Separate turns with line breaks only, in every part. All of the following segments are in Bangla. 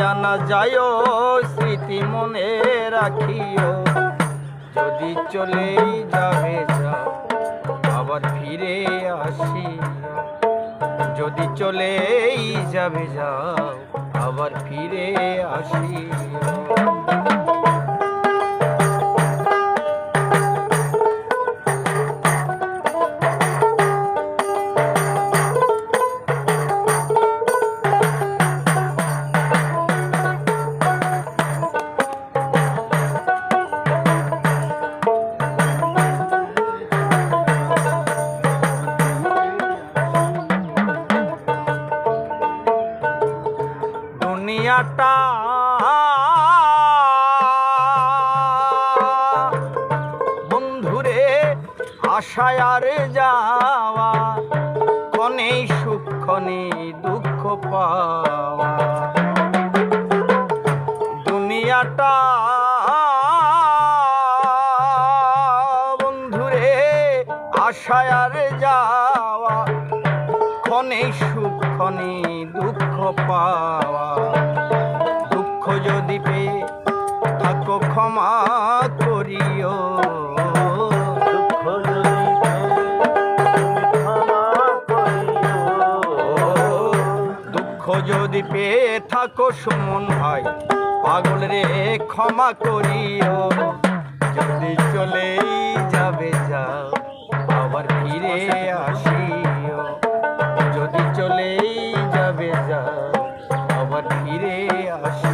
ভুলিয়া না যায় স্মৃতি মনে রাখিও। যদি চলেই যাবে যাও আবার ফিরে আসি যদি চলেই যাবে যাও, আবার ফিরে আসিও। দুনিয়াটা বন্ধুরে, আশায় আর যাওয়া, ক্ষণে সুখ, ক্ষণে দুঃখ পাওয়া। দুনিয়াটা, বন্ধুরে, আশায় আর যাওয়া, ক্ষণে সুখ, ক্ষণে দুঃখ পাওয়া। যদি পেয়ে থাকো ক্ষমা করিও।
দুঃখ যদি ক্ষমা
দুঃখ যদি পেয়ে থাকো সুমন ভাই পাগল রে ক্ষমা করিও। যদি চলেই যাবে যাও আবার ফিরে আসিও। যদি চলেই যাবে যাও আবার ফিরে আসিও।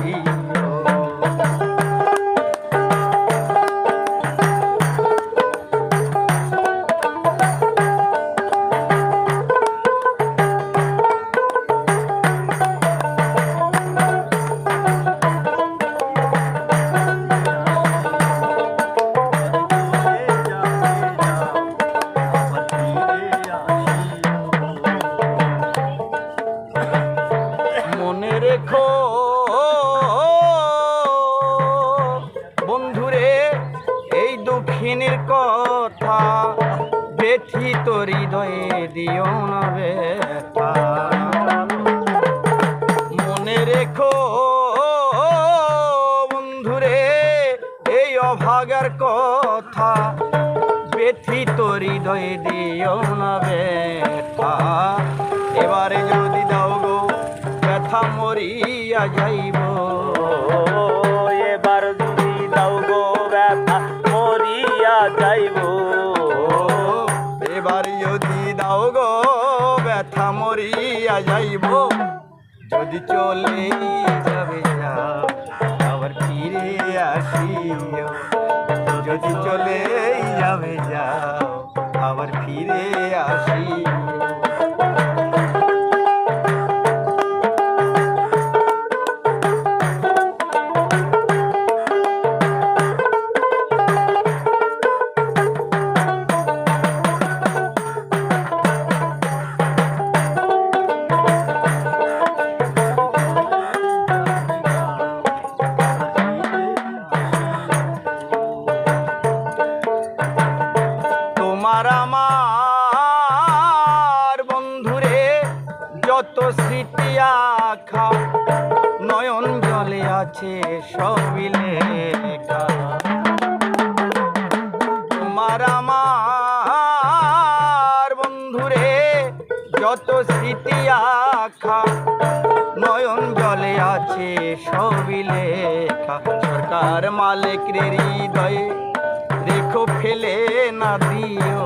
রেখো বন্ধুরে, এই দুঃখিনীর কথা ব্যথিত হৃদয়ে দিও না ব্যথা। মনে রেখো, বন্ধুরে, এই অভাগার কথা ব্যথিত হৃদয়ে দিও না ব্যথা। এবারে যদি দাও গো ব্যথা মরিয়া যাইব।
এবার যদি দাও গো ব্যথা মরিয়া যাইব।
এবার যদি দাও গো ব্যথা মরিয়া যাইব। যদি চলে যাবে যাও আবার ফিরে আসিও। যদি চলে যাবে যাও আবার ফিরে আসিও। তোমার আমার বন্ধুরে, যত স্মৃতি আখা নয়ন জলে আছে সবই লেখা। তোমার, আমার বন্ধুরে, যত স্মৃতি আখা নয়ন জলে আছে সবই লেখা। সরকার মালিকের হৃদয়ে রেখো ফেলে না দিও।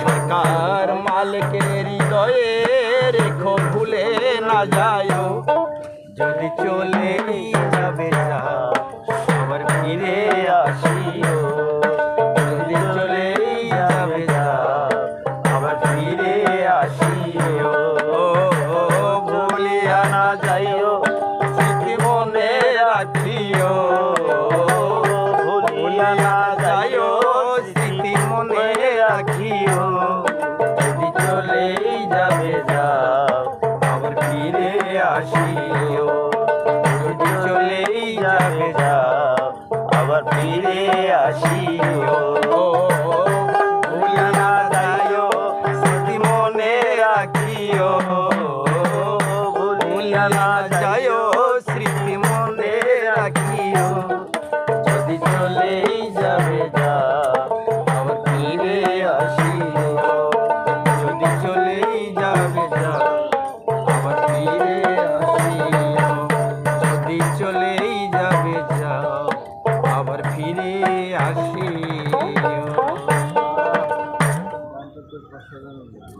সরকার মালিকের হৃদয়ে রেখো, ভুলে না যায়। যদি চলে যাবে আবার ফিরে আসিও। ভুলিয়া না যাইও, স্মৃতি মনে রাখিও। যদি চলেই যাবে যাও, আবার ফিরে আসিও। যদি চলেই যাবে যাও,
আবার ফিরে আসিও।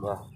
আসিও
বাহ